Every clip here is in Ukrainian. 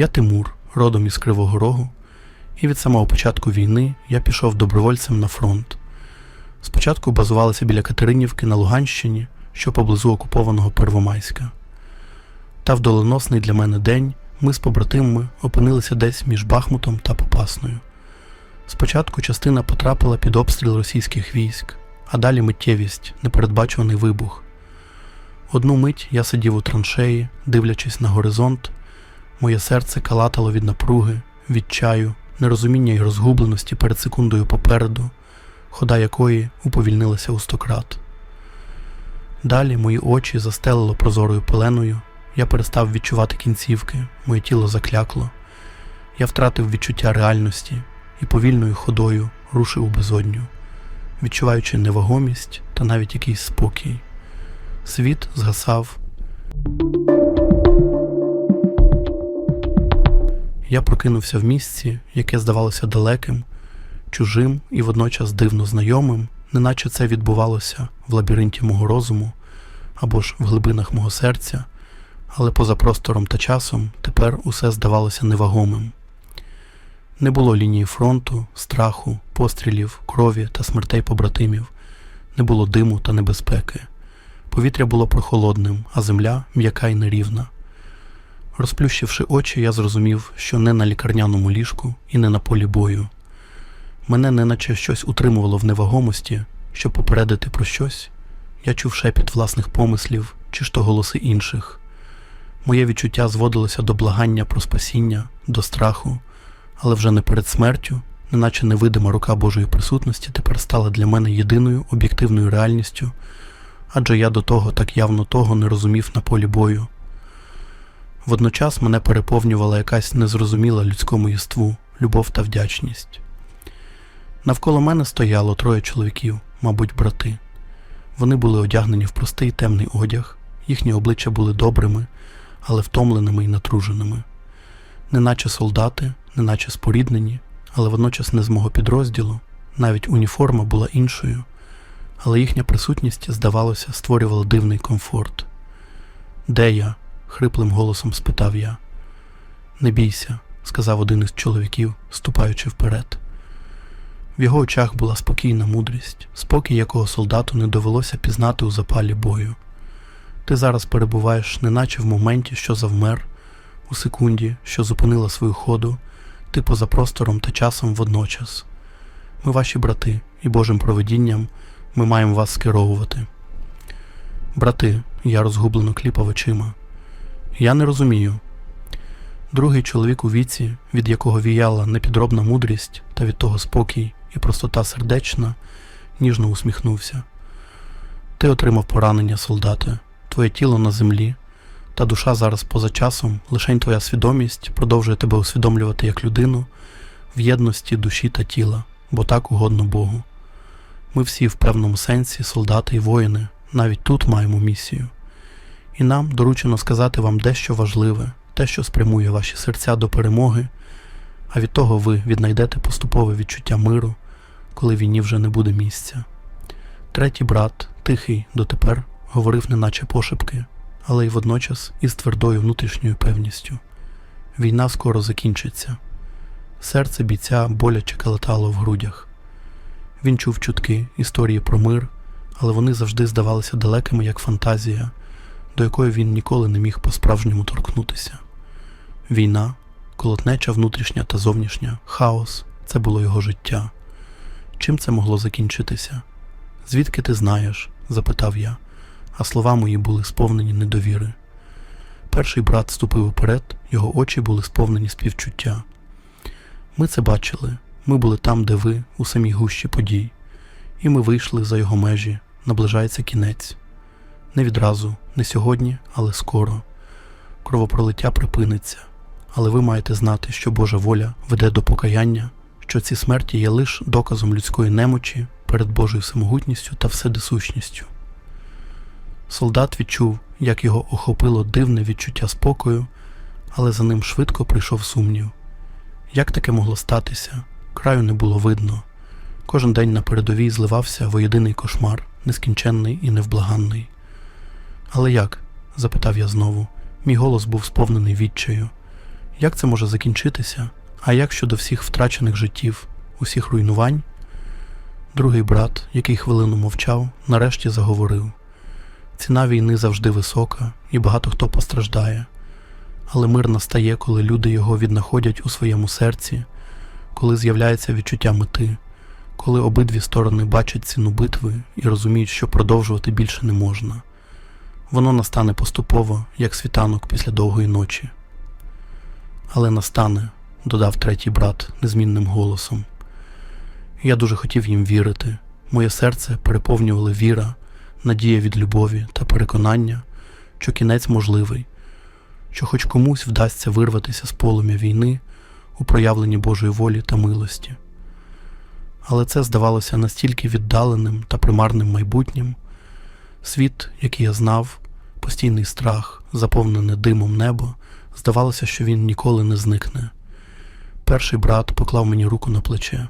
Я Тимур, родом із Кривого Рогу, і від самого початку війни я пішов добровольцем на фронт. Спочатку базувалися біля Катеринівки на Луганщині, що поблизу окупованого Первомайська. Та в доленосний для мене день ми з побратимами опинилися десь між Бахмутом та Попасною. Спочатку частина потрапила під обстріл російських військ, а далі миттєвість, непередбачуваний вибух. Одну мить я сидів у траншеї, дивлячись на горизонт, моє серце калатало від напруги, відчаю, нерозуміння й розгубленості перед секундою попереду, хода якої уповільнилася у стократ. Далі мої очі застелило прозорою пеленою, я перестав відчувати кінцівки, моє тіло заклякло, я втратив відчуття реальності і повільною ходою рушив у безодню, відчуваючи невагомість та навіть якийсь спокій. Світ згасав. Я прокинувся в місці, яке здавалося далеким, чужим і водночас дивно знайомим, неначе це відбувалося в лабіринті мого розуму або ж в глибинах мого серця, але поза простором та часом тепер усе здавалося невагомим. Не було лінії фронту, страху, пострілів, крові та смертей побратимів, не було диму та небезпеки. Повітря було прохолодним, а земля м'яка й нерівна. Розплющивши очі, я зрозумів, що не на лікарняному ліжку і не на полі бою. Мене неначе щось утримувало в невагомості, щоб попередити про щось. Я чув шепіт власних помислів чи ж то голоси інших. Моє відчуття зводилося до благання про спасіння, до страху, але вже не перед смертю, неначе невидима рука Божої присутності тепер стала для мене єдиною об'єктивною реальністю, адже я до того так явно того не розумів на полі бою. Водночас мене переповнювала якась незрозуміла людському єству, любов та вдячність. Навколо мене стояло троє чоловіків, мабуть, брати. Вони були одягнені в простий темний одяг, їхні обличчя були добрими, але втомленими і натруженими. Неначе солдати, неначе споріднені, але водночас не з мого підрозділу, навіть уніформа була іншою, але їхня присутність, здавалося, створювала дивний комфорт. Де я? Хриплим голосом спитав я. Не бійся, сказав один із чоловіків, ступаючи вперед. В його очах була спокійна мудрість, спокій, якого солдату не довелося пізнати у запалі бою. Ти зараз перебуваєш, неначе в моменті, що завмер, у секунді, що зупинила свою ходу, ти поза простором та часом водночас. Ми ваші брати, і Божим провидінням ми маємо вас скеровувати. Брати, я розгублено кліпав очима. Я не розумію. Другий чоловік у віці, від якого віяла непідробна мудрість та від того спокій і простота сердечна, ніжно усміхнувся. Ти отримав поранення, солдате, твоє тіло на землі, та душа зараз поза часом, лишень твоя свідомість продовжує тебе усвідомлювати як людину в єдності душі та тіла, бо так угодно Богу. Ми всі в певному сенсі, солдати і воїни, навіть тут маємо місію. І нам доручено сказати вам дещо важливе, те, що спрямує ваші серця до перемоги, а від того ви віднайдете поступове відчуття миру, коли війні вже не буде місця. Третій брат, тихий дотепер, говорив неначе пошепки, але й водночас із твердою внутрішньою певністю. Війна скоро закінчиться. Серце бійця боляче калатало в грудях. Він чув чутки, історії про мир, але вони завжди здавалися далекими як фантазія, до якої він ніколи не міг по-справжньому торкнутися. Війна, колотнеча внутрішня та зовнішня, хаос це було його життя. Чим це могло закінчитися? Звідки ти знаєш? запитав я, а слова мої були сповнені недовіри. Перший брат ступив уперед, його очі були сповнені співчуття. Ми це бачили, ми були там, де ви, у самій гущі подій, і ми вийшли за його межі, наближається кінець. Не відразу, не сьогодні, але скоро. Кровопролиття припиниться, але ви маєте знати, що Божа воля веде до покаяння, що ці смерті є лише доказом людської немочі перед Божою самогутністю та вседисущністю. Солдат відчув, як його охопило дивне відчуття спокою, але за ним швидко прийшов сумнів. Як таке могло статися? Краю не було видно. Кожен день на передовій зливався в єдиний кошмар, нескінченний і невблаганний. Але як? запитав я знову. Мій голос був сповнений відчаю. Як це може закінчитися? А як щодо всіх втрачених життів, усіх руйнувань? Другий брат, який хвилину мовчав, нарешті заговорив. Ціна війни завжди висока, і багато хто постраждає. Але мир настає, коли люди його віднаходять у своєму серці, коли з'являється відчуття мети, коли обидві сторони бачать ціну битви і розуміють, що продовжувати більше не можна. Воно настане поступово, як світанок після довгої ночі. Але настане, додав третій брат незмінним голосом. Я дуже хотів їм вірити. Моє серце переповнювали віра, надія від любові та переконання, що кінець можливий, що хоч комусь вдасться вирватися з полум'я війни у проявленні Божої волі та милості. Але це здавалося настільки віддаленим та примарним майбутнім, світ, який я знав, постійний страх, заповнене димом небо, здавалося, що він ніколи не зникне. Перший брат поклав мені руку на плече.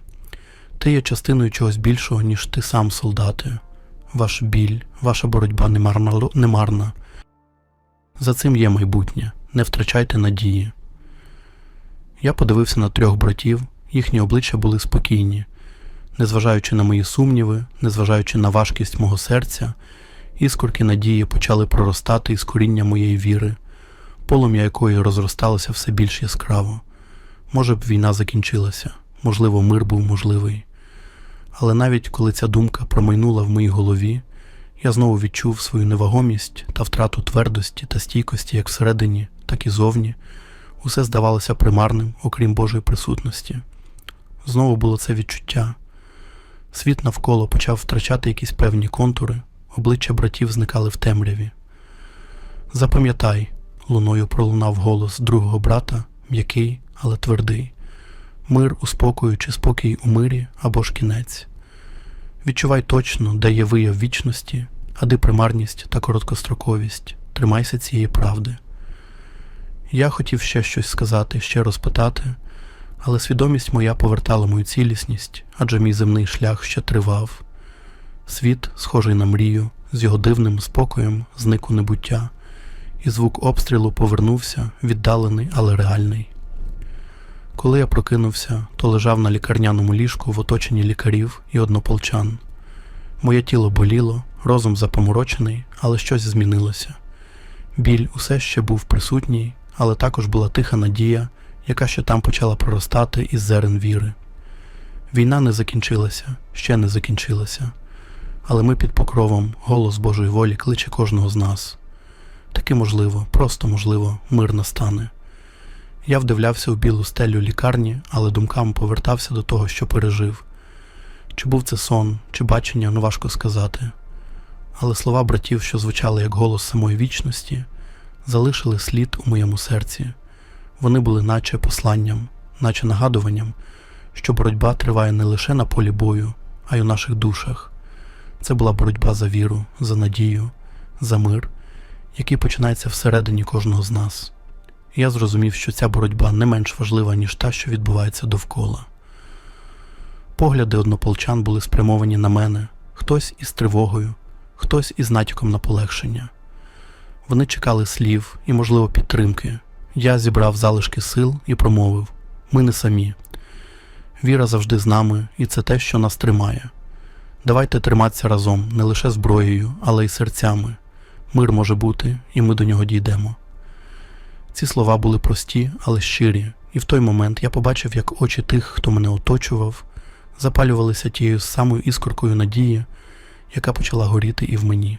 Ти є частиною чогось більшого, ніж ти сам, солдати. Ваш біль, ваша боротьба не марна, не марна. За цим є майбутнє. Не втрачайте надії. Я подивився на трьох братів, їхні обличчя були спокійні, незважаючи на мої сумніви, незважаючи на важкість мого серця, іскорки надії почали проростати із коріння моєї віри, полум'я якої розросталося все більш яскраво. Може б війна закінчилася, можливо, мир був можливий. Але навіть коли ця думка промайнула в моїй голові, я знову відчув свою невагомість та втрату твердості та стійкості як всередині, так і зовні. Усе здавалося примарним, окрім Божої присутності. Знову було це відчуття. Світ навколо почав втрачати якісь певні контури, обличчя братів зникали в темряві. Запам'ятай, луною пролунав голос другого брата, м'який, але твердий. Мир у спокою чи спокій у мирі або ж кінець. Відчувай точно, де є вияв вічності, а де примарність та короткостроковість. Тримайся цієї правди. Я хотів ще щось сказати, ще розпитати, але свідомість моя повертала мою цілісність, адже мій земний шлях ще тривав. Світ, схожий на мрію, з його дивним спокоєм зник у небуття, і звук обстрілу повернувся, віддалений, але реальний. Коли я прокинувся, то лежав на лікарняному ліжку в оточенні лікарів і однополчан. Моє тіло боліло, розум запоморочений, але щось змінилося. Біль усе ще був присутній, але також була тиха надія, яка ще там почала проростати із зерен віри. Війна не закінчилася, ще не закінчилася, але ми під покровом, голос Божої волі кличе кожного з нас. Таки можливо, просто можливо, мир настане. Я вдивлявся у білу стелю лікарні, але думками повертався до того, що пережив. Чи був це сон, чи бачення, ну важко сказати. Але слова братів, що звучали як голос самої вічності, залишили слід у моєму серці. Вони були наче посланням, наче нагадуванням, що боротьба триває не лише на полі бою, а й у наших душах. Це була боротьба за віру, за надію, за мир, який починається всередині кожного з нас. Я зрозумів, що ця боротьба не менш важлива, ніж та, що відбувається довкола. Погляди однополчан були спрямовані на мене, хтось із тривогою, хтось із натяком на полегшення. Вони чекали слів і, можливо, підтримки. Я зібрав залишки сил і промовив: ми не самі. Віра завжди з нами, і це те, що нас тримає. Давайте триматися разом не лише зброєю, але й серцями. Мир може бути, і ми до нього дійдемо. Ці слова були прості, але щирі, і в той момент я побачив, як очі тих, хто мене оточував, запалювалися тією самою іскоркою надії, яка почала горіти і в мені.